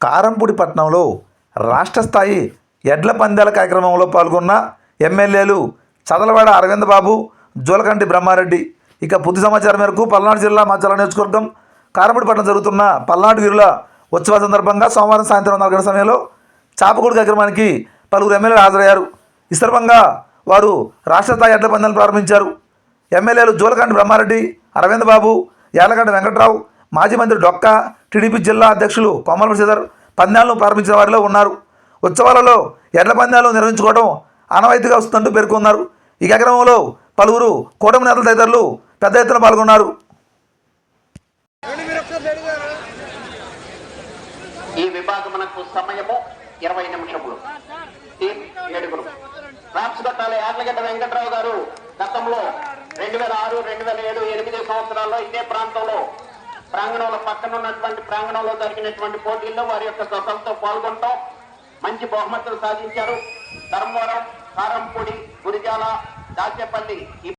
కారంపూడి పట్టణంలో రాష్ట్ర స్థాయి ఎడ్ల పందాల కార్యక్రమంలో పాల్గొన్న ఎమ్మెల్యేలు చదలవాడ అరవింద్ బాబు జోలకంటి బ్రహ్మారెడ్డి. ఇక పూర్తి సమాచారం మేరకు పల్నాడు జిల్లా మచ్చల నియోజకవర్గం కారంపూడి పట్టణం జరుగుతున్న పల్నాడు వీరుల ఉత్సవ సందర్భంగా సోమవారం సాయంత్రం నాలుగు గంటల సమయంలో చాపకూడు కార్యక్రమానికి పలువురు ఎమ్మెల్యేలు హాజరయ్యారు. ఈ సందర్భంగా వారు రాష్ట్ర స్థాయి ఎడ్ల పందాలు ప్రారంభించారు. ఎమ్మెల్యేలు జోలకంటి బ్రహ్మారెడ్డి అరవింద్ బాబు యాలకంటి వెంకట్రావు మాజీ మంత్రి డొక్క టీడీపీ జిల్లా అధ్యక్షులు కొమ్మల శ్రీధర్ పందాలను ప్రారంభించిన వారిలో ఉన్నారు. ఉత్సవాలలో ఎడ్ల పందాలు నిర్వహించుకోవడం ఆనవాయితీగా వస్తుందంటూ పేర్కొన్నారు. ఈ కార్యక్రమంలో పలువురు కూటమి నేతలు తదితరులు పెద్ద ఎత్తున పాల్గొన్నారు. ఈ విభాగమునకు సమయము ఇరవై నిమిషములు. టీం ఏడుగురు. రాష్ట్రగట్టాల యార్లగడ్డ వెంకట్రావు గారు గతంలో రెండు వేల ఆరు రెండు వేల ఏడు ఎనిమిది సంవత్సరాల్లో ఇదే ప్రాంతంలో ప్రాంగణంలో పక్కన ఉన్నటువంటి ప్రాంగణంలో జరిగినటువంటి పోటీల్లో వారి యొక్క స్వతంతో పాల్గొనటం మంచి బహుమతులు సాధించారు. ధర్మవరం కారంపూడి గురిజాల దాచేపల్లి.